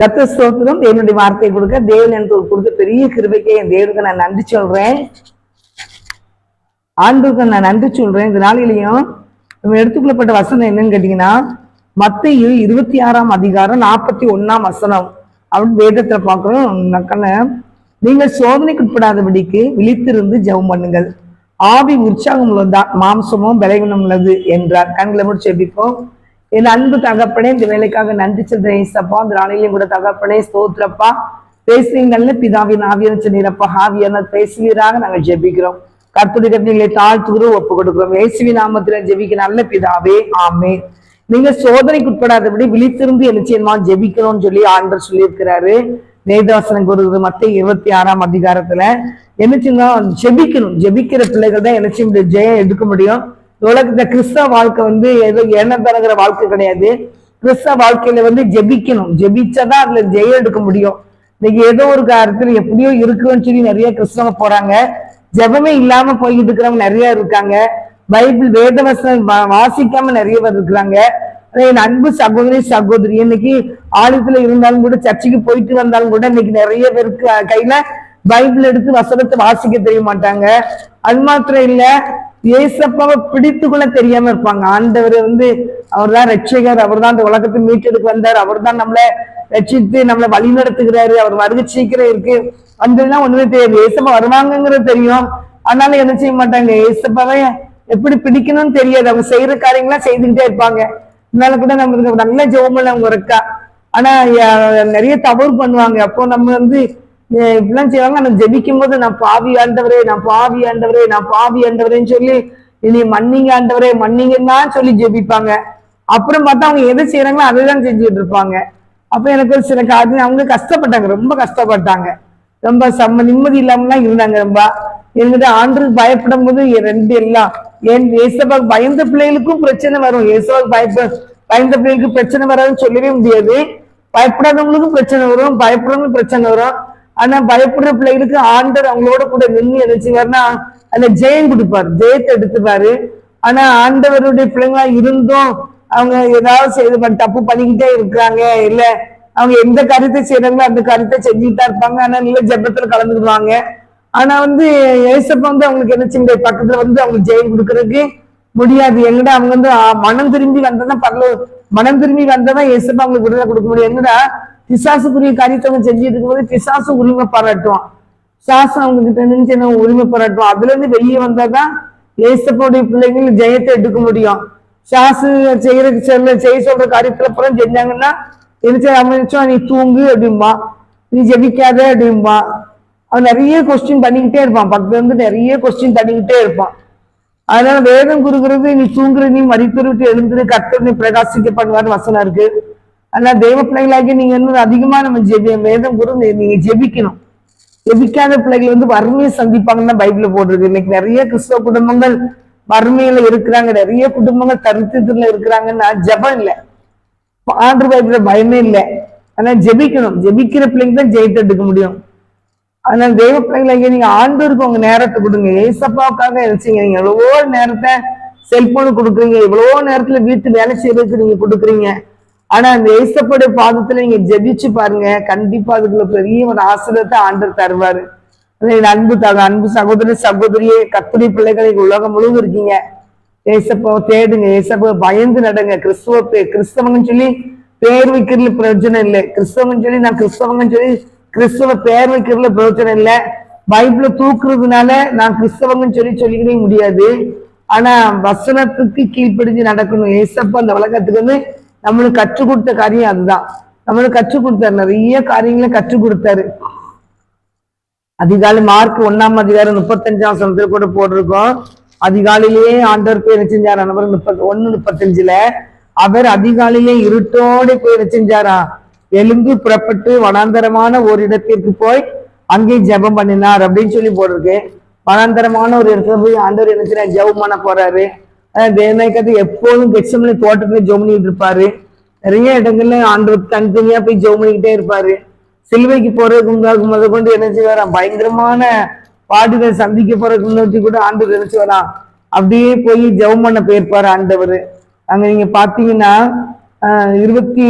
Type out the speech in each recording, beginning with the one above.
கத்த ஸ்தோத்திரம். தேவனுடைய வார்த்தை கொடுக்க தேவன் எனக்கு ஒரு கொடுத்த பெரிய கிருபைக்கு என் தேவனுக்கு நான் நன்றி சொல்றேன். ஆண்டுக்கு நான் நன்றி சொல்றேன். இந்த நாளிலையும் நம்ம எடுத்துக்கொள்ளப்பட்ட வசனம் என்னன்னு கேட்டீங்கன்னா மத்திய இருபத்தி ஆறாம் அதிகாரம் நாற்பத்தி ஒண்ணாம் வசனம். அப்படின்னு வேதத்துல பாக்குறோம் நக்கல நீங்கள் சோதனைக்குட்படாதபடிக்கு விழித்திருந்து ஜெபம் பண்ணுங்கள். ஆவி உற்சாகம் உள்ளதா மாம்சமும் பலவீனம் உள்ளது என்றார். கண்களை முடிச்சு எப்படிப்போம் என் அன்பு தகப்பனே இந்த வேலைக்காக நன்றி சொல்றேன். ஏசப்பா இந்த நாளிலையும் கூட தகப்பனே ஸ்தோத்திரப்பா. பேசுறீங்கல்ல பிதாவின் ஆவியன் சொன்னீரப்பா. ஆவியான பேசுவீராக நாங்கள் ஜெபிக்கிறோம். கர்த்தருடைய கட்டளைகளை தாழ்த்துகிறோம் ஒப்பு கொடுக்கிறோம் ஏசுவி நாமத்துல ஜெபிக்க நல்ல பிதாவே ஆமே நீங்க சோதனைக்கு உட்படாதபடி விழித்திருந்து நிச்சயமா ஜெபிக்கணும்னு சொல்லி ஆண்டர் சொல்லியிருக்கிறாரு. நேதாசனம் கூறுகிறது மத்திய இருபத்தி ஆறாம் அதிகாரத்துல. என்ன ஜெபிக்கணும். ஜெபிக்கிற பிள்ளைகள் தான் என்ன செய்ய ஜெயம் எடுக்க முடியும். உலகத்துல கிறிஸ்தவ வாழ்க்கை வந்து ஏதோ எண்ணம் தரங்கிற வாழ்க்கை கிடையாது. கிறிஸ்தவ வாழ்க்கையில வந்து ஜெபிக்கணும். ஜெபிச்சாதான் அதுல ஜெயம் எடுக்க முடியும். இன்னைக்கு ஏதோ ஒரு காரியத்துல எப்படியோ இருக்குன்னு சொல்லி நிறைய கிறிஸ்தவங்க போறாங்க. ஜெபமே இல்லாம போய்கிட்டு இருக்கிறவங்க நிறைய இருக்காங்க. பைபிள் வேதவசம் வா- வாசிக்காம நிறைய பேர் இருக்கிறாங்க. என் அன்பு சகோதரி சகோதரி இன்னைக்கு ஆலயத்துல இருந்தாலும் கூட சர்ச்சுக்கு போயிட்டு வந்தாலும் கூட இன்னைக்கு நிறைய பேருக்கு கையில பைபிள் எடுத்து வசனத்தை வாசிக்க தெரிய மாட்டாங்க. அது மாத்திரம் இல்ல ஏசப்பாவை பிடித்துக்கொள்ள தெரியாம இருப்பாங்க. ஆண்டவர் வந்து அவர்தான் ரட்சகர் அவர்தான் இந்த உலகத்தை மீட்டெடுக்க வந்தார். அவர்தான் நம்மளை ரட்சித்து நம்மளை வழி நடத்துகிறாரு அவர் வருகை சீக்கிரம் இருக்கு. வந்ததுலாம் ஒண்ணுமே தெரியாது. ஏசப்பா வருவாங்கங்கிறது தெரியும். ஆனாலும் என்ன செய்ய மாட்டாங்க. ஏசப்பாவை எப்படி பிடிக்கணும்னு தெரியாது. அவங்க செய்யற காரியங்களாம் செய்துகிட்டே இருப்பாங்க. இதனால கூட நம்மளுக்கு நல்ல ஜெபமல் அவங்க இருக்கா ஆனா நிறைய தவறு பண்ணுவாங்க. அப்போ நம்ம வந்து இப்படிலாம் செய்வாங்க. ஆனா ஜெபிக்கும் போது நான் பாவி ஆண்டவரே நான் பாவி ஆண்டவரே நான் பாவி ஆண்டவரேன்னு சொல்லி இனி மன்னிங்க ஆண்டவரே மன்னிங்கன்னு தான் சொல்லி ஜெபிப்பாங்க. அப்புறம் பார்த்தா அவங்க எதை செய்யறாங்களோ அதை தான் செஞ்சுட்டு இருப்பாங்க. அப்ப எனக்கு ஒரு சில காரணம் அவங்க கஷ்டப்பட்டாங்க ரொம்ப கஷ்டப்பட்டாங்க. ரொம்ப செம்ம நிம்மதி இல்லாமலாம் இருந்தாங்க ரொம்ப. என்கிட்ட ஆண்டு பயப்படும் போது ரெண்டு எல்லாம் ஏன் ஏசபாக்கு பயந்த பிள்ளைகளுக்கும் பிரச்சனை வரும். ஏசபாக்கு பயப்ப பயந்த பிள்ளைகளுக்கு பிரச்சனை வராதுன்னு சொல்லவே முடியாது. பயப்படாதவங்களுக்கும் பிரச்சனை வரும் பயப்படுறவங்களுக்கும் பிரச்சனை வரும். ஆனா பயப்படுற பிள்ளைகளுக்கு ஆண்டர் அவங்களோட கூட நின்று நினைச்சுவாருன்னா அந்த ஜெயம் கொடுப்பாரு. ஜெயத்தை எடுத்துப்பாரு. ஆனா ஆண்டவருடைய பிள்ளைங்களா இருந்தும் அவங்க ஏதாவது செய்து தப்பு பண்ணிக்கிட்டே இருக்கிறாங்க இல்ல அவங்க எந்த கருத்தை செய்யறாங்களோ அந்த கருத்தை செஞ்சுக்கிட்டா இருப்பாங்க. ஆனா நல்ல ஜெபத்துல கலந்துக்குவாங்க ஆனா வந்து ஏசப்பா வந்து அவங்களுக்கு என்ன செய்ய பக்கத்துல வந்து அவங்களுக்கு ஜெயம் கொடுக்கறதுக்கு முடியாது. எங்கடா அவங்க வந்து மனம் திரும்பி வந்ததான் பரல மனம் திரும்பி வந்ததான் ஏசப்பா அவங்களுக்கு விடுதலை கொடுக்க முடியும் எங்கடா பிசாசுக்குரிய காரியத்தை அவங்க செஞ்சுட்டு இருக்கும்போது பிசாசு உரிமை பாராட்டுவான். பிசாசு அவங்க கிட்ட இருந்து என்ன உரிமை பாராட்டுவான். அதுல இருந்து வெளியே வந்தாதான் ஏசப்போடைய பிள்ளைகள் ஜெயத்தை எடுக்க முடியும். சாசு செய்யற செல்ல செய்ய சொல்ற காரியத்துல அப்புறம் செஞ்சாங்கன்னா என்ன அமைச்சா நீ தூங்கு அப்படிம்பா. நீ ஜெபிக்காத அப்படிம்பா. அவன் நிறைய கொஸ்டின் பண்ணிக்கிட்டே இருப்பான். பக்கத்துல இருந்து நிறைய கொஸ்டின் பண்ணிக்கிட்டே இருப்பான். அதனால வேதம் குறுகிறது நீ தூங்குற நீ மறித்து எழுந்துரு கத்தர் நீ பிரகாசிக்க பண்ணுவார் வசனம் இருக்கு. ஆனா தெய்வ பிள்ளைகளாகி நீங்க இன்னும் அதிகமா நம்ம ஜெபி வேதம் குரு நீங்க ஜெபிக்கணும் ஜெபிக்காத பிள்ளைகள் வந்து வறுமையை சந்திப்பாங்கன்னு தான் பைபிள்ல போட்டிருக்கு இன்னைக்கு நிறைய கிறிஸ்தவ குடும்பங்கள் வறுமையில இருக்கிறாங்க நிறைய குடும்பங்கள் தரித்திரத்துல இருக்கிறாங்கன்னா ஜெபம் இல்லை ஆண்டு பயப்பட பயமே இல்லை ஆனா ஜெபிக்கணும் ஜெபிக்கிற பிள்ளைங்க தான் ஜெயித்து எடுக்க முடியும் அதனால தெய்வ பிள்ளைங்களை நீங்க ஆண்டோருக்கு உங்க நேரத்தை கொடுங்க ஏசப்பாவுக்காக நினைச்சீங்க நீங்க எவ்வளவோ நேரத்தை செல்போனு கொடுக்குறீங்க எவ்வளவோ நேரத்துல வீட்டு வேலை செய்யறதுக்கு நீங்க கொடுக்குறீங்க ஆனா அந்த ஏசப்படைய பாதத்துல நீங்க ஜெபிச்சு பாருங்க. கண்டிப்பா அதுக்குள்ள பெரிய ஒரு ஆசிரியத்தை ஆண்டர் தருவாரு. என் அன்பு தக அன்பு சகோதரி சகோதரியே கத்துரி பிள்ளைகளை உலகம் முழுவதும் இருக்கீங்க. ஏசப்போ தேடுங்க. ஏசப்போ பயந்து நடங்க. கிறிஸ்துவ கிறிஸ்தவங்கன்னு சொல்லி பேர் வைக்கிறதுல பிரயோஜனம் இல்லை. கிறிஸ்தவங்கன்னு சொல்லி நான் கிறிஸ்தவங்கன்னு சொல்லி கிறிஸ்தவ பேர் வைக்கிறதுல பிரயோஜனம் இல்லை. பைபிள தூக்குறதுனால நான் கிறிஸ்தவங்கன்னு சொல்லி சொல்லிக்கவே முடியாது. ஆனா வசனத்துக்கு கீழ்ப்படிஞ்சு நடக்கணும். ஏசப்பா அந்த உலகத்துக்கு வந்து நம்மளுக்கு கற்றுக் கொடுத்த காரியம் அதுதான். நம்மளுக்கு கற்றுக் கொடுத்தாரு. நிறைய காரியங்களை கற்றுக் கொடுத்தாரு. அதிகாலை மார்க் ஒண்ணாம் அதிகாரம் முப்பத்தஞ்சாம் சனத்துல கூட போட்டிருக்கோம். அதிகாலையிலேயே ஆண்டவர் போய் செஞ்சார் செஞ்சாரா? நம்பர் முப்பத்தி ஒன்னு முப்பத்தஞ்சுல அவர் அதிகாலையிலே இருட்டோட போய் செஞ்சாரா? எலும்பு புறப்பட்டு வனாந்தரமான ஒரு இடத்திற்கு போய் அங்கே ஜெபம் பண்ணினார் அப்படின்னு சொல்லி போட்டிருக்கு. வனாந்தரமான ஒரு இடத்துல போய் ஆண்டவர் என்ன செய்யறாரு ஜெபம் பண்ண போறாரு. தேவநாயக்கத்தை எப்போதும் கெச்சமனி தோட்டத்துல ஜெபம் பண்ணிக்கிட்டு இருப்பாரு. நிறைய இடங்கள்ல ஆண்டவர் தனித்தனியா போய் ஜெபம் பண்ணிக்கிட்டே இருப்பாரு. சிலுவைக்கு போறதுக்கு முன்னாடி முத கொண்டு என்ன செய்வாராம்? பயங்கரமான பாடுகளை சந்திக்க போறதுக்கு முன்னாடி கூட ஆண்டவர் என்ன செய்வாராம்? அப்படியே போய் ஜெபம் பண்ண போயிருப்பாரு ஆண்டவர். அங்க நீங்க பாத்தீங்கன்னா இருபத்தி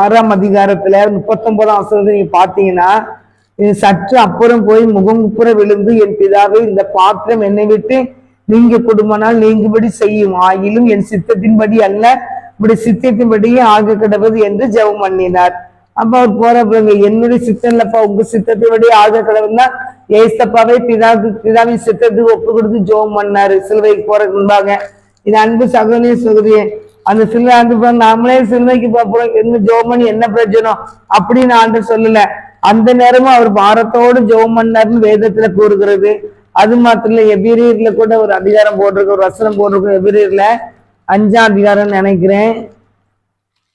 ஆறாம் அதிகாரத்துல முப்பத்தொன்பதாம் வசனத்தை நீங்க பாத்தீங்கன்னா சற்று அப்புறம் போய் முகங்குப்புற விழுந்து என் பிதாவே இந்த பாத்திரம் என்னை விட்டு நீங்க குடும்பனால் நீங்கும்படி செய்யும். ஆயிலும் என் சித்தத்தின்படி அல்ல. இப்படி சித்தத்தின்படியே ஆக கிடவது என்று ஜெபம் பண்ணினார். அப்ப அவர் போற பிறகு என்னுடைய சித்தம் இல்லப்பா உங்க சித்தத்தின்படி ஆக கிடவுன்னா ஏசப்பாவே பிதா பிதாவின் சித்தத்துக்கு ஒப்பு கொடுத்து ஜெபம் பண்ணாரு. சிலுவைக்கு போறதுக்கு முன்பாக. இது அன்பு சகோதரிய சகோதரியே அந்த சிலுவை ஆண்டு நாமளே சிலுவைக்கு போறோம். என்ன ஜெபம் பண்ணி என்ன பிரயோஜனம்? அப்படின்னு ஆண்டு சொல்லல. அந்த நேரமும் அவர் பாரத்தோடு ஜெபம் பண்ணாருன்னு வேதத்துல கூறுகிறது. அது மாத்திரம் இல்ல எபிரியர்ல கூட ஒரு அதிகாரம் போட்டிருக்கு ஒரு வசனம் போட்டிருக்கு எபிரியர்ல அஞ்சாம் அதிகாரம் நினைக்கிறேன்.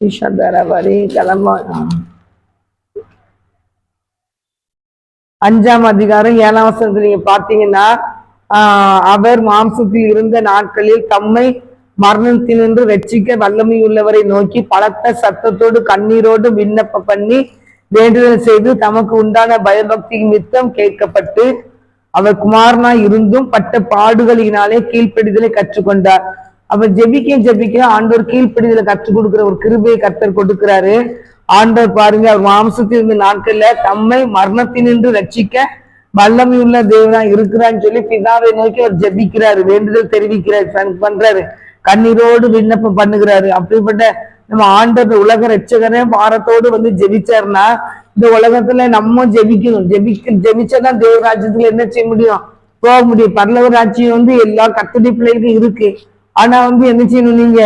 ஈஷாதாரவாரி கிளம்ப அஞ்சாம் அதிகாரம் ஏழாம் வசனத்துல நீங்க பாத்தீங்கன்னா அவர் மாம்சத்தில் இருந்த நாட்களில் தம்மை மரணத்தினின்று ரட்சிக்க வல்லமை உள்ளவரை நோக்கி பலத்த சத்தத்தோடு கண்ணீரோடு விண்ணப்ப பண்ணி வேண்டுதல் செய்து தமக்கு உண்டான பயபக்தி மித்தம் கேட்கப்பட்டு அவர் குமாரனா இருந்தும் பட்ட பாடுகளினாலே கீழ்ப்படிதலை கற்றுக்கொண்டார். அவர் ஜெபிக்க ஜெபிக்க ஆண்டவர் கீழ்ப்படிதலை கற்றுக் கொடுக்கிற ஒரு கிருபையை கர்த்தர் கொடுக்கிறாரு. ஆண்டவர் பாருங்க அவர் மாம்சத்தில் இருந்த நாட்கள்ல தம்மை மரணத்தினின்று ரட்சிக்க வல்லமை உள்ள தேவனா இருக்கிறான்னு சொல்லி பிதாவை நோக்கி அவர் ஜெபிக்கிறாரு வேண்டுதல் தெரிவிக்கிறார் பண்றாரு. கண்ணீரோடு விண்ணப்பம் பண்ணுகிறாரு. அப்படிப்பட்ட நம்ம ஆண்டவர் உலக ரட்சகரே பாரத்தோடு வந்து ஜெபிச்சார்னா இந்த உலகத்துல நம்ம ஜெபிக்கணும். ஜெபிக்க ஜெபிச்சாதான் தேவராஜ்யத்துல என்ன செய்ய முடியும்? போக முடியும். பரலவ ராஜ்யம் வந்து எல்லா கத்தடி பிள்ளைகளுக்கும் இருக்கு. ஆனா வந்து என்ன செய்யணும் நீங்க?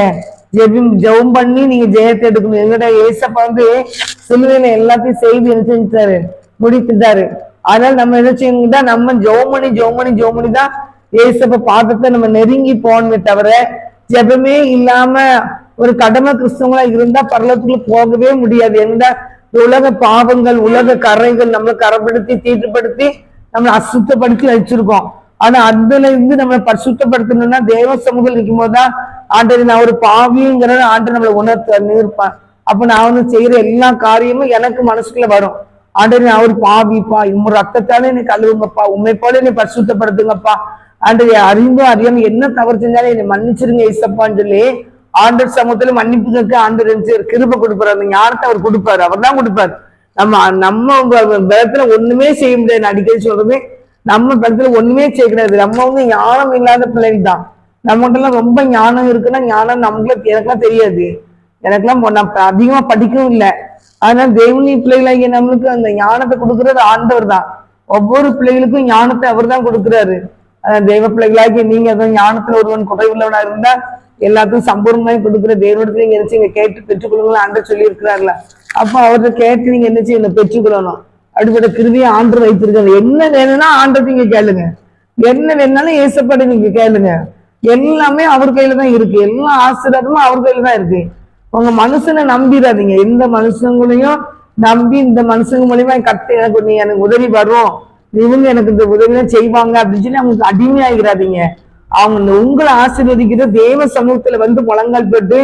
ஜெபி ஜெபம் பண்ணி நீங்க ஜெயத்தை எடுக்கணும். எங்கட ஏசப்பா வந்து சிலுவையில எல்லாத்தையும் செய்து என்ன செஞ்சுட்டாரு முடித்துட்டாரு. அதனால நம்ம என்ன செய்யணும்னா நம்ம ஜெபம் பண்ணி ஜெபம் பண்ணி ஜெபம் பண்ணி தான் ஏசப்ப பாதத்தை நம்ம நெருங்கி போகணுமே தவிர ஜெபமே இல்லாம ஒரு கடமை கிறிஸ்தவங்களா இருந்தா பரலத்துக்குள்ள போகவே முடியாது. எந்த உலக பாவங்கள் உலக கரைகள் நம்மளை கரைப்படுத்தி தீட்டுப்படுத்தி நம்மளை அசுத்தப்படுத்தி வச்சிருக்கோம். ஆனா அதுல இருந்து நம்மளை பரிசுத்தப்படுத்தணும்னா தேவ சமூகம் நிற்கும் போதுதான் ஆண்டவர் நான் ஒரு பாவிங்கிறத ஆண்டு நம்மளை உணர்த்த நிற்பேன் அப்ப நான் வந்து செய்யற எல்லா காரியமும் எனக்கு மனசுக்குள்ள வரும். ஆண்டவர் நான் ஒரு பாவிப்பா உங்க ரத்தத்தாலே என்னை கழுவுங்கப்பா உண்மை போல என்னை பரிசுத்தப்படுத்துங்கப்பா. ஆண்டவர் அறிந்தும் அறியாம என்ன தவறு செஞ்சாலும் என்னை மன்னிச்சிருங்க இசப்பான்னு சொல்லி ஆண்டு சமூகத்துல மன்னிப்பு கேட்க ஆண்டவர் என்ன செய்வார்? கொடுப்பாரு. அந்த ஞானத்தை அவர் கொடுப்பாரு. அவர் தான் கொடுப்பாரு. நம்ம நம்ம பலத்துல ஒண்ணுமே செய்ய முடியாது. அடிக்கடி சொல்றது நம்ம பலத்துல ஒண்ணுமே செய்ய கிடையாது. நம்ம வந்து ஞானம் இல்லாத பிள்ளைங்க தான் நம்மகிட்ட ரொம்ப ஞானம் இருக்குன்னா ஞானம் நமக்குலாம் எனக்குலாம் தெரியாது. எனக்கெல்லாம் நான் அதிகமா படிக்கவும் இல்லை. அதனால தேவனி பிள்ளைகளாகிய நம்மளுக்கு அந்த ஞானத்தை கொடுக்கறது ஆண்டவர் தான் ஒவ்வொரு பிள்ளைகளுக்கும் ஞானத்தை அவர் தான் கொடுக்குறாரு. அதான் தெய்வ பிள்ளைகளாகிய நீங்க ஞானத்துல ஒருவன் குறைவுள்ளவனா இருந்தா எல்லாத்துக்கும் சம்பூர்ணமாய் கொடுக்குற தேவனிடத்துல நீங்க என்ன கேட்டு பெற்றுக்கொள்ளுங்களா ஆண்டர் சொல்லி இருக்கிறார்களா அப்போ அவர்கிட்ட கேட்டு நீங்க என்ன செய்யணும் பெற்றுக்கொள்ளணும். அப்படிப்பட்ட கிருவியை ஆண்டு வைத்திருக்காங்க என்ன வேணும்னா ஆண்டர் நீங்க கேளுங்க. என்ன வேணாலும் ஏசப்பட நீங்க கேளுங்க. எல்லாமே அவர் கையில தான் இருக்கு. எல்லா ஆசீர்வாதமும் அவர் கையில தான் இருக்கு. உங்க மனுஷனை நம்பிடாதீங்க. எந்த மனுஷங்களையும் நம்பி இந்த மனுஷங்க மூலியமா கத்து எனக்கு நீ எனக்கு உதவி வரும் இவங்க எனக்கு இந்த உதவியெல்லாம் செய்வாங்க அப்படின்னு சொல்லி அவங்களுக்கு அடிமையாகிறாதீங்க அவங்க இந்த உங்களை ஆசீர்வதிக்கிற தேவ சமூகத்துல வந்து முழங்கால் போட்டு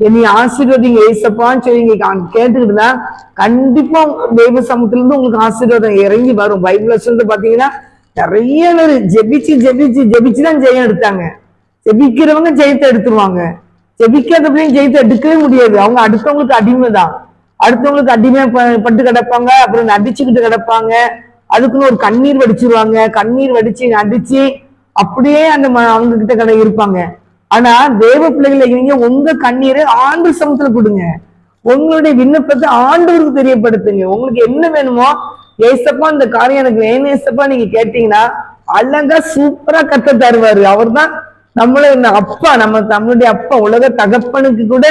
என்னை ஆசீர்வதிங்க ஏசப்பான்னு சொல்லி நீங்க கா- கேட்டுக்கிட்டுனா கண்டிப்பா தெய்வ சமூகத்துல இருந்து உங்களுக்கு ஆசீர்வாதம் இறங்கி வரும். பைபிள் சொல்றது பாத்தீங்கன்னா நிறைய பேர் ஜெபிச்சு ஜெபிச்சு ஜெபிச்சு தான் ஜெயம் எடுத்தாங்க. ஜெபிக்கிறவங்க ஜெயத்தை எடுத்துருவாங்க. ஜெபிக்காதப்படியும் ஜெயத்தை எடுக்கவே முடியாது. அவங்க அடுத்தவங்களுக்கு அடிமை தான் அடுத்தவங்களுக்கு அடிமை ப- பட்டு கிடப்பாங்க அப்புறம் நடிச்சுக்கிட்டு கிடப்பாங்க. அதுக்குன்னு ஒரு கண்ணீர் வடிச்சிருவாங்க. கண்ணீர் வடிச்சு நடிச்சு அப்படியே அந்த அவங்க கிட்ட கடை இருப்பாங்க. ஆனா தேவ பிள்ளைகளை நீங்க உங்க கண்ணீரை ஆண்டு சமத்துல கொடுங்க. உங்களுடைய விண்ணப்பத்தை ஆண்டவருக்கு தெரியப்படுத்துங்க. உங்களுக்கு என்ன வேணுமோ ஏசப்பா இந்த காரியம் எனக்கு வேணும் ஏசப்பா நீங்க கேட்டீங்கன்னா அழகா சூப்பரா கத்த தருவாரு. அவர்தான் நம்மள அப்பா நம்ம நம்மளுடைய அப்பா உலக தகப்பனுக்கு கூட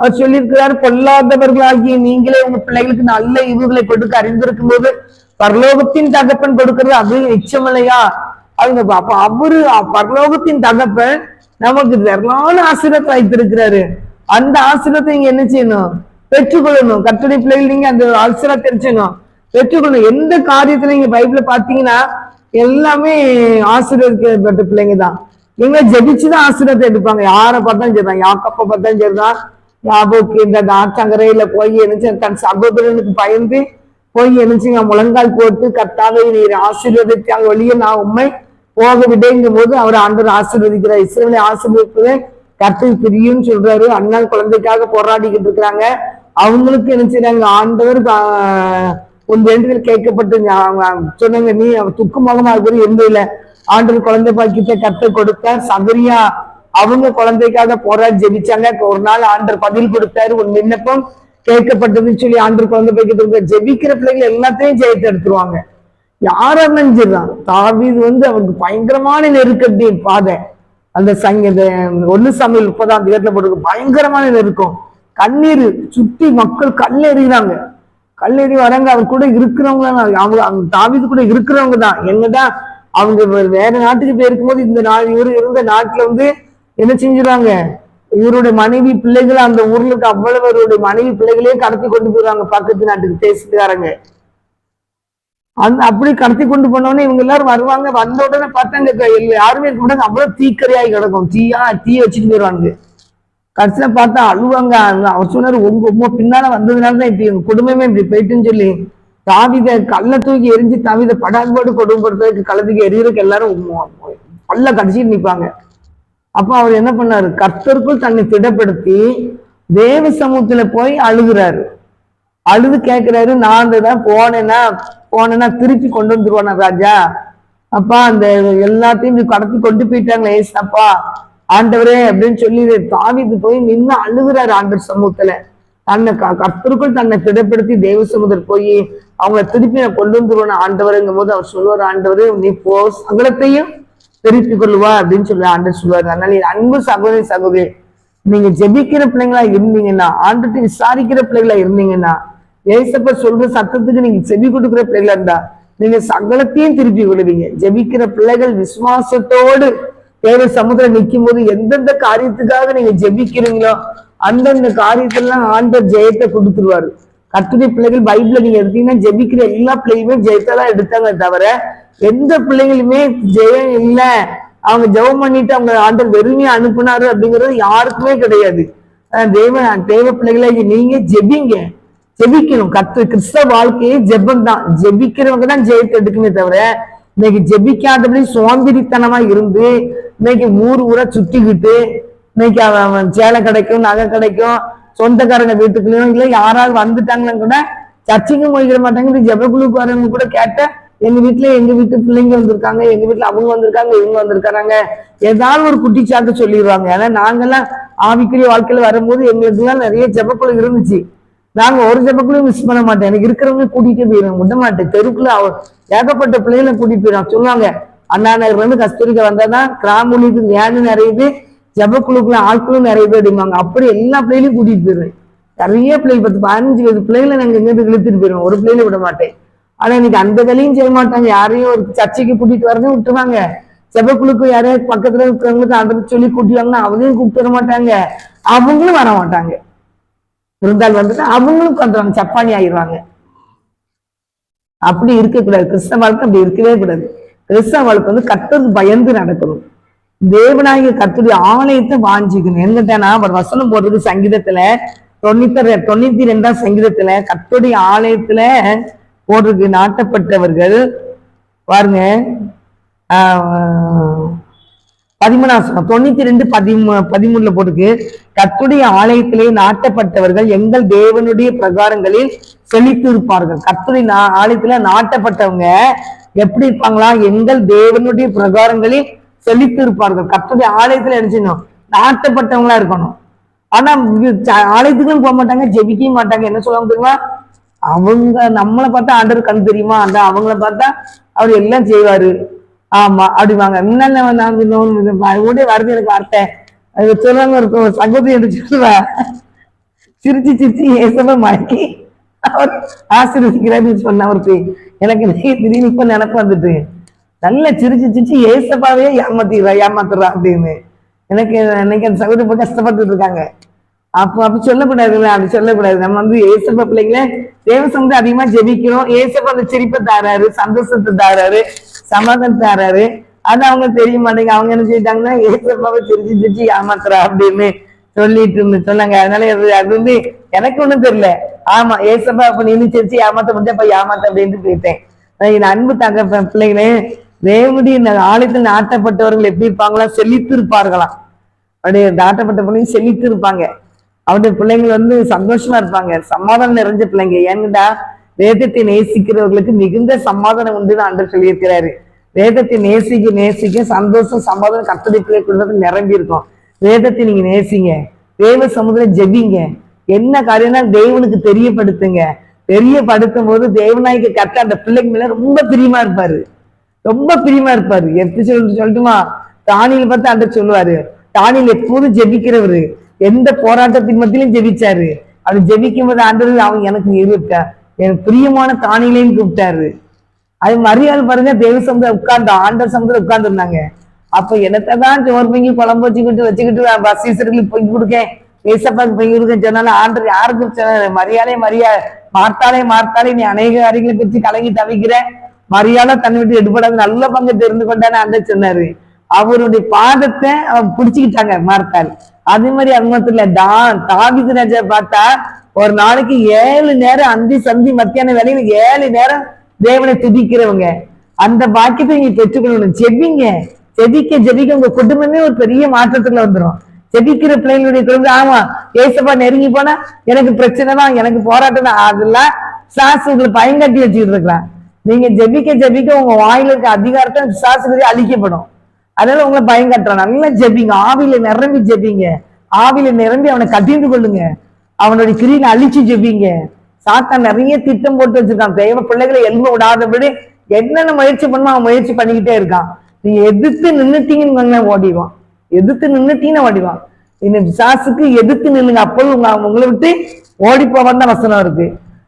அவர் சொல்லியிருக்கிறார் பொல்லாதவர்களாகிய நீங்களே உங்க பிள்ளைகளுக்கு நல்ல இவுகளை கொடுக்க அறிந்திருக்கும் போது பரலோகத்தின் தகப்பன் கொடுக்கறது அது நிச்சயமில்லையா? அவங்க அப்ப அவரு பரலோகத்தின் தகப்பன் நமக்கு வரலான ஆசிரியத்தை வைத்திருக்கிறாரு. அந்த ஆசிரியத்தை நீங்க என்ன செய்யணும்? பெற்றுக்கொள்ளணும். கத்துடைய பிள்ளைகள் நீங்க அந்த ஆசீர்வாதத்தை தெரிஞ்சுக்கணும் பெற்றுக்கொள்ளணும். எந்த காரியத்துல நீங்க பைபிள பாத்தீங்கன்னா எல்லாமே ஆசீர்வதிக்கப்பட்ட பிள்ளைங்க தான் இவங்க ஜெபிச்சுதான் ஆசிரியத்தை எடுப்பாங்க. யாரை பார்த்தாலும் சரிதான் யாக்கப்ப பார்த்தாலும் சரிதான் யாபோக்கு இந்த ஆற்றங்கரையில போய் என்னச்சு தன் சகோதரனுக்கு பயந்து போய் என்னச்சுங்க முழங்கால் போட்டு கத்தாவை நீர் ஆசீர்வதித்தாங்க ஒழிய நான் உண்மை போக விடைங்கும் போது அவர் ஆண்டவர் ஆசீர்வதிக்கிறார். இஸ்ரேலை ஆசீர்வதிப்பது கர்த்தர் பிரியும்னு சொல்றாரு. அண்ணா குழந்தைக்காக போராடிக்கிட்டு இருக்கிறாங்க. அவங்களுக்கு என்ன செய்யறாங்க ஆண்டவர் உன் வேண்டுதல் கேட்கப்பட்டு அவங்க சொன்னாங்க நீ துக்கு முகமா இருக்கிற இருந்ததில்ல ஆண்டவர் குழந்தை பாக்கிட்ட கர்த்தர் கொடுத்த சபரியா அவங்க குழந்தைக்காக போராடி ஜெபிச்சாங்க. ஒரு நாள் ஆண்டர் பதில் கொடுத்தாரு. உன் விண்ணப்பம் கேட்கப்பட்டதுன்னு சொல்லி ஆண்டர் குழந்தை பாக்கியத்தை ஜெபிக்கிற பிள்ளைகள் எல்லாத்தையும் ஜெயித்து எடுத்துருவாங்க. யார் இருந்தாலும் தாவீது வந்து அவருக்கு பயங்கரமான நெருக்கத்தின் பாதை. அந்த சங்க ஒண்ணு சமையல் முப்பதாம் அதிகாரத்துல போட்டு பயங்கரமான நெருக்கம். கண்ணீர் சுத்தி மக்கள் கல்லெறிகிறாங்க. கல்லெறி வராங்க அவர் கூட இருக்கிறவங்க அவங்க அவங்க தாவீது கூட இருக்கிறவங்க தான். என்னதான் அவங்க வேற நாட்டுக்கு போயிருக்கும் போது இந்த நாள் இவரு இருந்த நாட்டுல வந்து என்ன செஞ்சிடறாங்க? இவருடைய மனைவி பிள்ளைகள் அந்த ஊர்ல இருக்க அவ்வளவு அவருடைய மனைவி பிள்ளைகளையும் கடத்தி கொண்டு போயிடுவாங்க பக்கத்து நாட்டுக்கு தேசத்துக்காரங்க. அந்த அப்படி கடத்தி கொண்டு போனோடனே இவங்க எல்லாரும் வருவாங்க. வந்த உடனே பார்த்தாங்க யாருமே இருக்க மாட்டாங்க. அவ்வளவு தீக்கரையாகி கிடக்கும். தீயா தீ வச்சுட்டு போயிடுவாங்க கடைசியில பார்த்தா அழுவாங்க. அவர் சொன்னாரு உங்க உங்க பின்னால வந்ததுனால தான் இப்படி எங்க குடும்பமே இப்படி போயிட்டுன்னு சொல்லி. தாவித கல்ல தூக்கி எரிஞ்சு தாவித படாக்பாடு கொடுமைப்படுத்துறதுக்கு கள்ளத்துக்கு எரியறதுக்கு எல்லாரும் பல்ல கடிச்சிட்டு நிப்பாங்க. அப்ப அவர் என்ன பண்ணாரு? கர்த்தருக்குள் தன்னை திடப்படுத்தி தேவ சமூகத்துல போய் அழுகுறாரு. அழுது கேட்கிறாரு நான் தான் போனேன்னா போனேன்னா திருப்பி கொண்டு வந்துருவானா ராஜா? அப்பா அந்த எல்லாத்தையும் இப்படி கடத்தி கொண்டு போயிட்டாங்களே ஏசப்பா ஆண்டவரே அப்படின்னு சொல்லி தாவிது போய் நின்று அழுகுறாரு ஆண்டவர் சமூகத்துல. தன்னை க- கர்த்தருக்குள் தன்னை திடப்படுத்தி தேவ சமுதர் போய் அவங்கள திருப்பி நான் கொண்டு வந்துருவேன் ஆண்டவருங்கும் போது அவர் சொல்லுவார் ஆண்டவரே நீ போ சகலத்தையும் திருப்பி கொள்ளுவா அப்படின்னு சொல்லி ஆண்டவர் சொல்லுவார். அதனால அன்பு சகோதரி சகோதரி நீங்க ஜெபிக்கிற பிள்ளைங்களா இருந்தீங்கன்னா ஆண்டுட்டு விசாரிக்கிற பிள்ளைகளா இருந்தீங்கன்னா ஏசப்ப சொல்ற சத்தத்துக்கு நீங்க செவி கொடுக்குற பிள்ளைகளா இருந்தா நீங்க சகலத்தையும் திருப்பி விடுவீங்க. ஜெபிக்கிற பிள்ளைகள் விசுவாசத்தோடு தேவ சமுதிரம் நிற்கும் போது எந்தெந்த காரியத்துக்காக நீங்க ஜெபிக்கிறீங்களோ அந்தந்த காரியத்தெல்லாம் ஆண்டர் ஜெயத்தை கொடுத்துருவாரு. கர்த்தருடைய பிள்ளைகள் பைபிள நீங்க எடுத்தீங்கன்னா ஜெபிக்கிற எல்லா பிள்ளைகளுமே ஜெயத்தை எடுத்தாங்க தவிர எந்த பிள்ளைகளுமே ஜெயம் இல்லை. அவங்க ஜெபம் பண்ணிட்டு அவங்க ஆண்டவர் வெறுமையா அனுப்புனாரு அப்படிங்கிறது யாருக்குமே கிடையாது. தேவ தேவ பிள்ளைகளை நீங்க ஜெபிங்க. ஜெபிக்கணும். கத்து கிறிஸ்தவ வாழ்க்கையே ஜெபம் தான் ஜெபிக்கிறவங்க தான் ஜெயத்தை எடுக்குமே தவிர இன்னைக்கு ஜெபிக்காதபடி சோம்பேறித்தனமா இருந்து இன்னைக்கு ஊர் ஊரை சுத்திக்கிட்டு இன்னைக்கு அவன் அவன் சேலை கிடைக்கும் நகை கிடைக்கும் சொந்தக்காரங்க வீட்டுக்குள்ளயும் இல்லை யாராவது வந்துட்டாங்கன்னு கூட சர்ச்சைக்கும் போய்க்கிற மாட்டாங்க. இந்த ஜெபக்குழுக்கு வரவங்க கூட கேட்ட எங்க வீட்டுல எங்க வீட்டு பிள்ளைங்க வந்திருக்காங்க எங்க வீட்டுல அவங்க வந்திருக்காங்க இவங்க வந்திருக்காங்க. ஏதாவது ஒரு குட்டிச்சாட்டு சொல்லிடுவாங்க. ஏன்னா நாங்கெல்லாம் ஆவிக்குரிய வாழ்க்கையில வரும்போது எங்களுக்கு எல்லாம் நிறைய ஜெபக்குழு இருந்துச்சு. நாங்க ஒரு ஜெபக்குழும் மிஸ் பண்ண மாட்டேன் எனக்கு இருக்கிறவங்க கூட்டிட்டு போயிடுவேன் விட மாட்டேன். தெருக்குள்ள அவ ஏகப்பட்ட பிள்ளைகளை கூட்டிட்டு போயிடும் சொல்லுவாங்க அண்ணா நகர்ல இருந்து கஸ்தூரிக்கு வந்தாதான் கிராமொழிக்கு ஞானம் நிறையுது ஜபக்குழுக்குள்ள ஆட்களும் நிறைய பேர் அப்படிம்பாங்க. அப்படி எல்லா பிள்ளைகளையும் கூட்டிட்டு போயிடுவேன் நிறைய பிள்ளைகள் பத்து பதினஞ்சு வயது பிள்ளைகளை நாங்க எங்கிருந்து இழுத்துட்டு போயிடுவோம் ஒரு பிள்ளைகளை விட மாட்டேன். ஆனா இன்னைக்கு அந்த வேலையும் செய்ய மாட்டாங்க. யாரையும் ஒரு சர்ச்சைக்கு கூட்டிட்டு வரதும் விட்டுருவாங்க. ஜபக்குழுக்கு யாரையாவது பக்கத்துல இருக்கிறவங்களுக்கு அதை சொல்லி கூட்டிவாங்கன்னா அவங்களையும் கூப்பிட்டு வர மாட்டாங்க. அவங்களும் வர மாட்டாங்க. இருந்தால் வந்துட்டு அவங்களும் வந்துடுவாங்க சப்பானி ஆயிடுவாங்க. அப்படி இருக்கக்கூடாது. கிறிஸ்தவ வாழ்க்கை அப்படி இருக்கவே கூடாது. கிறிஸ்தவ வாழ்க்கை வந்து கத்தருக்கு பயந்து நடக்கணும். தேவநாயக கத்துடைய ஆலயத்தை வாஞ்சிக்கணும். எங்கிட்டனா அவர் வசனம் போடுறது சங்கீதத்துல? தொண்ணூத்தி ரெ- தொண்ணூத்தி ரெண்டாம் சங்கீதத்துல கத்துடைய ஆலயத்துல போடுறதுக்கு நாட்டப்பட்டவர்கள். பாருங்க. ஆஹ், பதிமூணாம் தொண்ணூத்தி ரெண்டு பதிமூ பதிமூணுல போட்டுக்கு கத்துடைய ஆலயத்திலே நாட்டப்பட்டவர்கள் எங்கள் தேவனுடைய பிரகாரங்களில் செழித்து இருப்பார்கள். கத்துடைய நா- ஆலயத்துல நாட்டப்பட்டவங்க எப்படி இருப்பாங்களா? எங்கள் தேவனுடைய பிரகாரங்களில் செழித்து இருப்பார்கள். கத்துடைய ஆலயத்துல என்ன செய்யணும்? நாட்டப்பட்டவங்களா இருக்கணும். ஆனா ஆலயத்துக்கும் போக மாட்டாங்க ஜெபிக்கவும் மாட்டாங்க. என்ன சொல்லுவாங்க தெரியுமா? அவங்க நம்மளை பார்த்தா ஆண்டர் கண் தெரியுமா? அந்த அவங்கள பார்த்தா அவர் எல்லாம் செய்வாரு. ஆமா அப்படிவாங்க முன்னால நான் கூட வருது எனக்கு வார்த்தை. அது சொல்லுவாங்க ஒரு சகோதரி என்று சொல்லுவா. சிரிச்சு சிரிச்சு ஏசப்ப மயக்கி அவர் ஆசீர்வதிக்கிறாருன்னு சொன்ன அவருக்கு. எனக்கு நீ- திடீர்னு இப்ப நினப்பு வந்துட்டு. நல்ல சிரிச்சு சிரிச்சு ஏசப்பாவே ஏமாத்திடுறா ஏமாத்துறா அப்படின்னு. எனக்கு இன்னைக்கு அந்த சகோதரி போய் கஷ்டப்பட்டுட்டு இருக்காங்க. அப்போ அப்படி சொல்லக்கூடாதுல்ல அப்படி சொல்லக்கூடாது. நம்ம வந்து ஏசப்பா பிள்ளைங்கள தேவசம் அதிகமா ஜெபிக்கிறோம். ஏசப்பா அந்த சிரிப்பை தாராரு சந்தோஷத்தை தாராரு சமாதானம் தாராரு. அது அவங்க தெரிய மாட்டேங்க அவங்க என்ன செய்யிட்டாங்கன்னா ஏசப்பாவை சிரிச்சு சிரிச்சு ஏமாத்துறா அப்படின்னு சொல்லிட்டு இருந்து சொன்னாங்க. அதனால அது வந்து எனக்கு ஒண்ணும் தெரியல. ஆமா ஏசப்பா அப்ப நீ சிரிச்சு ஏமாத்த முடிஞ்சா அப்ப ஏமாத்த அப்படின்ட்டு போயிட்டேன். என் அன்பு தங்க பிள்ளைகளே தேவடி இந்த ஆலயத்தில் நாட்டப்பட்டவர்கள் எப்படி இருப்பாங்களா செழித்து இருப்பார்களாம் நாட்டப்பட்ட பிள்ளைங்க செழித்து இருப்பாங்க அவருடைய பிள்ளைங்கள் வந்து சந்தோஷமா இருப்பாங்க. சமாதானம் நிறைஞ்ச பிள்ளைங்க. ஏன்னுடா வேதத்தை நேசிக்கிறவர்களுக்கு மிகுந்த சமாதானம் உண்டு அன்று சொல்லியிருக்கிறாரு. வேதத்தை நேசிக்க நேசிக்க சந்தோஷம் சமாதானம் கத்தடி பிள்ளை நிரம்பி இருக்கும் வேதத்தை நீங்க நேசிங்க. தேவ சமுதிரம் ஜெபிங்க. என்ன காரியம்னா தேவனுக்கு தெரியப்படுத்துங்க. தெரியப்படுத்தும் போது தேவநாயக கத்த அந்த பிள்ளைங்க மேல ரொம்ப பிரியமா இருப்பாரு. ரொம்ப பிரியமா இருப்பாரு. எப்படி சொல்லிட்டு சொல்லட்டுமா? தானியில் பார்த்து அண்ட சொல்லுவாரு. தானியில் எப்போதும் ஜெபிக்கிறவரு. எந்த போராட்டத்தின் மத்தியிலும் ஜெபிச்சாரு. அவர் ஜெபிக்கும் போது ஆண்டவர் அவங்க எனக்கு இருக்க எனக்கு பிரியமான தானியிலையும் கூப்பிட்டாரு. அது மரியாதை பாருங்க தேவி சமுதிரம் உட்கார்ந்து ஆண்டர் சமுதிரம் உட்கார்ந்து இருந்தாங்க அப்ப என்னத்தை தான் சோறு பொங்கி குழம்பு வச்சுக்கிட்டு வச்சுக்கிட்டு பசீசர்களுக்கு பொங்கி கொடுக்கேன். ஏசப்பாக்கு பொங்கி கொடுக்க சொன்னாலும் ஆண்டர் யாருக்கு மரியாதை மரியாதை மரியா மார்த்தாலே மார்த்தாலே நீ அநேக காரியங்களை பற்றி கலங்கி தவிக்கிற. மரியாதை தன்னை விட்டு எடுபடாது நல்ல பங்கு தெரிந்து கொண்டான்னு அந்த சொன்னாரு. அவருடைய பாதத்தை அவன் பிடிச்சுக்கிட்டாங்க மார்த்தால் அதே மாதிரி அனுமத்துல தான் தாவிது ராஜா பார்த்தா ஒரு நாளைக்கு ஏழு நேரம் அந்தி சந்தி மத்தியான வேலையில ஏழு நேரம் தேவனை துதிக்கிறவங்க. அந்த பாக்கியத்தை நீங்க பெற்றுக்கணும் செபிங்க செபிக்க ஜெபிக்க உங்க குடும்பமே ஒரு பெரிய மாற்றத்துல வந்துடும் ஜெபிக்கிற பிள்ளைங்களுடைய குடும்பம் ஆமா ஏசப்பா நெருங்கி போனா எனக்கு பிரச்சனை தான் எனக்கு போராட்டம் தான். அதெல்லாம் சாசு உங்களை பயங்கட்டி வச்சுக்கிட்டு இருக்கலாம் நீங்க ஜெபிக்க ஜெபிக்க உங்க வாயில இருக்க அதிகாரத்தை சாசுக்கு அழிக்கப்படும். அதனால உங்களை பயம் கட்டுறான் நல்லா ஜெபிங்க. ஆவியில நிரம்பி ஜெபிங்க. ஆவியில நிரம்பி அவனை கட்டிந்து கொள்ளுங்க. அவனுடைய கிரியை அழிச்சு ஜெபிங்க. சாத்தான் நிறைய திட்டம் போட்டு வச்சிருக்கான். தெய்வ பிள்ளைகளை எலும்ப விடாதபடி என்னென்ன முயற்சி பண்ணுமோ அவன் முயற்சி பண்ணிக்கிட்டே இருக்கான். நீ எதிர்த்து நின்னுட்டீங்கன்னு ஓடிவான் ஓடிடுவான். எதிர்த்து நின்னுட்டீங்கன்னா ஓடிவான் இந்த பிசாசுக்கு எதிர்த்து நில்லுங்க. அப்போது உங்க உங்களை விட்டு ஓடி போவான் தான் வசனம் இருக்கு.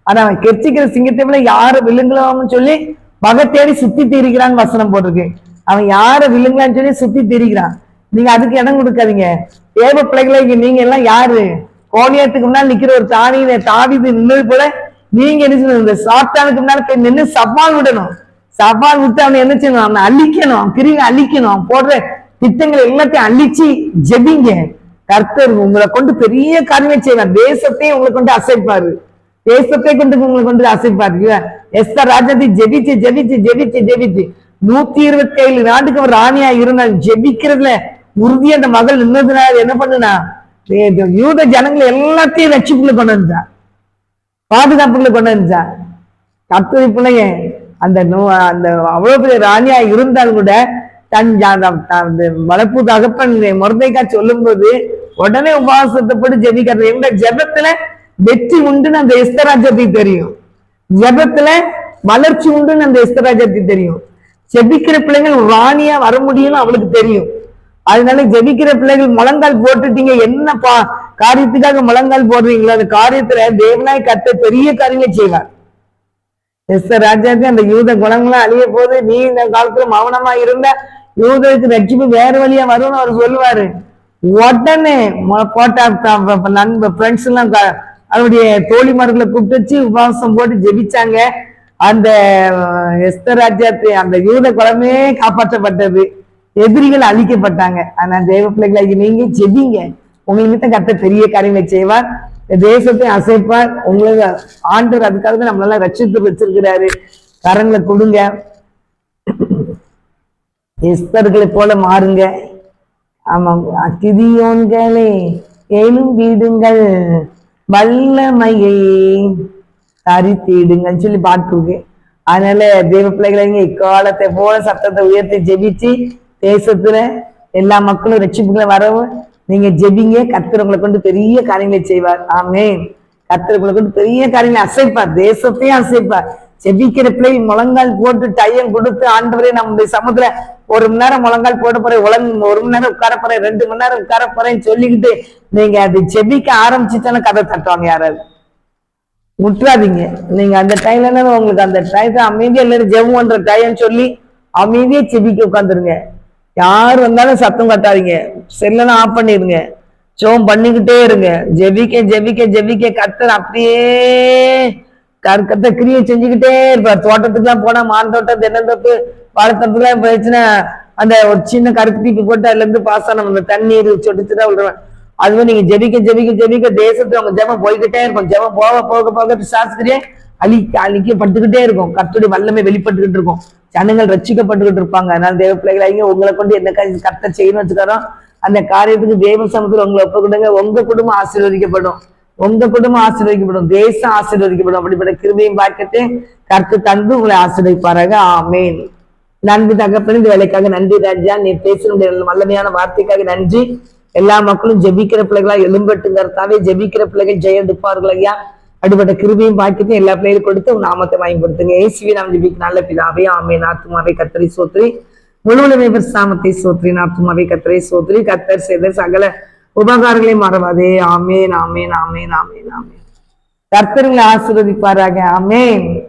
ஆனா அவன் கெச்சிக்கிற சிங்கத்தை விட யாரை விழுங்கலாம்னு சொல்லி வகை தேடி சுத்தி திரிக்கிறான்னு வசனம் போட்டிருக்கு. அவன் யாரை விழுங்கலான்னு சொல்லி சுத்தி திரிக்கிறான் நீங்க அதுக்கு இடம் கொடுக்காதீங்க. ஏவ பிள்ளைகளை நீங்க எல்லாம் யாரு? கோணியத்துக்கு முன்னாடி நிக்கிற ஒரு தானியில தாவிது நின்னது போல நீங்க என்ன செய்யணும்? இந்த சாத்தானுக்கு முன்னாடி போய் நின்று சவால் விடணும். சவால் விட்டு அவனை என்ன செய்யணும்? அவனை அழிக்கணும். அவன் அழிக்கணும். அவன் போடுற திட்டங்களை எல்லாத்தையும் அழிச்சு ஜெபிங்க. கர்த்தர் உங்களை கொண்டு பெரிய காரியமே செய்வார். தேசத்தையும் உங்களை கொண்டு அசைப்பாரு. தேசத்தை கொண்டு உங்களை கொண்டு அசைப்பாரு. எஸ்தர் ராஜாதி ஜெபிச்சு ஜெபிச்சு ஜெபிச்சு ஜெபிச்சு. நூத்தி இருபத்தி ஏழு நாட்டுக்கு அவர் ராணியா இருந்தா ஜெபிக்கிறதுல உறுதியா அந்த மகள் நின்னதுனால என்ன பண்ணுனா? யூத ஜனங்களை எல்லாத்தையும் ரட்சிப்புல கொண்டு வந்தா. பாதுகாப்புக்குள்ள கொண்டு வந்துச்சா கத்துரை பிள்ளைங்க அந்த நோ- அந்த அவ்வளவு பெரிய ராணியா இருந்தால் கூட தன் அந்த- வளர்ப்பு தகப்பன் முருந்தைக்கா சொல்லும்போது உடனே உபவாசத்தைப்பட்டு ஜெபிக்கிறது எங்க ஜெபத்துல வெற்றி உண்டுன்னு அந்த எஸ்தராஜத்துக்கு தெரியும். ஜெபத்துல வளர்ச்சி உண்டுன்னு அந்த எஸ்தராஜத்துக்கு தெரியும். ஜெபிக்கிற பிள்ளைங்கள் ராணியா வர முடியும்னு அவளுக்கு தெரியும். அதனால ஜெபிக்கிற பிள்ளைகள் முழங்கால் போட்டுட்டீங்க. என்ன பா காரியத்துக்காக முழங்கால் போடுறீங்களோ? அந்த காரியத்துல தேவனாய் கத்த பெரிய காரியங்களை செய்வார். எஸ் ராஜாக்கு அந்த யூத குணங்களாம் அழிய போது நீ இந்த காலத்துல மௌனமா இருந்த யூதருக்கு ரட்சிப்பு வேற வழியா வரும்னு அவர் சொல்லுவாரு. உடனே போட்டா நண்ப ஃப்ரெண்ட்ஸ் எல்லாம் க- அவருடைய தோழிமார்களை கூப்பிட்டு வச்சு உபவாசம் போட்டு ஜெபிச்சாங்க. அந்த எஸ்தராஜ்யத்தை அந்த யூத குலமே காப்பாற்றப்பட்டது. எதிரிகள் அழிக்கப்பட்டாங்க. ஆனா தேவ பிள்ளைகளாகி நீங்க ஜெபிங்க. உங்களுக்கு கத்த பெரிய காரியங்களை செய்வார். தேசத்தை அசைப்பார். உங்களுக்கு ஆண்டவர் அதுக்காக தான் நம்மளெல்லாம் ரட்சித்து வச்சிருக்கிறாரு. கரங்களை கொடுங்க. எஸ்தர்களை போல மாறுங்க. ஆமாம் கிதியோன்களே ஏனும் வீடுங்கள். வல்லமையை தரித்திடுங்கன்னு சொல்லி பாட்டுருக்கு அதனால தேவ பிள்ளைகளை இக்காலத்தை போல சத்தத்தை உயர்த்தி ஜெபிச்சு தேசத்துல எல்லா மக்களும் ரட்சிப்புகளை வரவும் நீங்க ஜெபிங்க. கர்த்தர் உங்களை கொண்டு பெரிய காரியங்களை செய்வார். ஆமே கர்த்தர் உங்களை கொண்டு பெரிய காரியங்களை அசைப்பார். தேசத்தையும் அசைப்பார். ஜெபிக்கிற பிள்ளை முழங்கால் போட்டு டையம் கொடுத்து ஆண்டவரே நம்முடைய சமுதிர ஒரு மணி நேரம் முழங்கால் போட போறேன் உலகம் ஒரு மணி நேரம் உட்கார போறேன் ரெண்டு மணி நேரம் உட்கார போறேன்னு சொல்லிக்கிட்டு நீங்க அது ஜெபிக்க ஆரம்பிச்சுட்டாலும் கதை தட்டுவாங்க யாராவது. முற்றாதீங்க. நீங்க அந்த டைம்ல உங்களுக்கு அந்த டைம் அமைதியா எல்லாரும் ஜெபம் பண்ற டைம் சொல்லி அமைதியா செபிக்க உட்காந்துருங்க யார் வந்தாலும் சத்தம் கட்டாதீங்க. செல்லெல்லாம் ஆஃப் பண்ணிடுங்க. ஜெபம் பண்ணிக்கிட்டே இருங்க. ஜெபிக்க ஜெபிக்க ஜெபிக்க கத்தர் அப்படியே கற்கத்தை கிரியை செஞ்சுக்கிட்டே இருப்பார். தோட்டத்துக்குலாம் போனா மான் தோட்டம் தென்னந்தோப்பு வாழைத்தோட்டத்துக்குலாம் போயிடுச்சுன்னா அந்த ஒரு சின்ன கருப்பு தீப்பி போட்டு அதுல இருந்து பாஸ் ஆன அந்த தண்ணீர் சொட்டுச்சுதான் விடுவேன். அதுவும் நீங்க ஜெபிக்க ஜெபிக்க ஜெபிக்க தேசத்துல உங்க ஜெபம் போய்கிட்டே இருக்கும். ஜெபம் போக போக போக சாஸ்திரியே அழி அழிக்கப்பட்டுக்கிட்டே இருக்கும். கத்துடைய வல்லமை வெளிப்பட்டுக்கிட்டு இருக்கும். ஜனங்கள் ரட்சிக்கப்பட்டுக்கிட்டு இருப்பாங்க. அதனால தேவ பிள்ளைகளாங்க உங்களை கொண்டு என்ன காரியம் கர்த்தர் செய்யணும் வச்சுக்காரோ அந்த காரியத்துக்கு தேவ சமூகத்தில் உங்களை ஒப்பு கொடுங்க. உங்க குடும்பம் ஆசீர்வதிக்கப்படும். உங்க குடும்பம் ஆசீர்வதிக்கப்படும். தேசம் ஆசீர்வதிக்கப்படும். அப்படிப்பட்ட கிருபையும் பாக்கத்தை கருத்து தந்து உங்களை ஆசீர்வதிப்பாராக. ஆமேன். நன்றி தகப்பன் இந்த வேலைக்காக நன்றி ராஜா. நீ பேசுகிற வல்லமையான வார்த்தைக்காக நன்றி. எல்லா மக்களும் ஜெபிக்கிற பிள்ளைகளா எலும்பட்டுங்கிறதாவே ஜெபிக்கிற பிள்ளைகள் ஜெயெடுப்பார்கள் ஐயா. அப்படிப்பட்ட கிருபியும் பாக்கியத்தையும் எல்லா பிள்ளைகளும் கொடுத்து உன் நாமத்தை வாங்கி கொடுத்துங்க ஏசிவி நாம் ஜிபிக்கு நல்ல பிதாவே ஆமே நாத்துமாவே கத்தரை சோத்ரி. முழுவலுமே சாமத்தை சோத்ரி. நாத்துமாவே கத்தரை சோத்ரி. கத்தர் செய்த சகல உபகாரங்களையும் மறவாதே. ஆமேன் ஆமேன் ஆமேன் ஆமேன் ஆமேன். கர்த்தர்களை ஆசீர்வதிப்பாராக. ஆமேன்.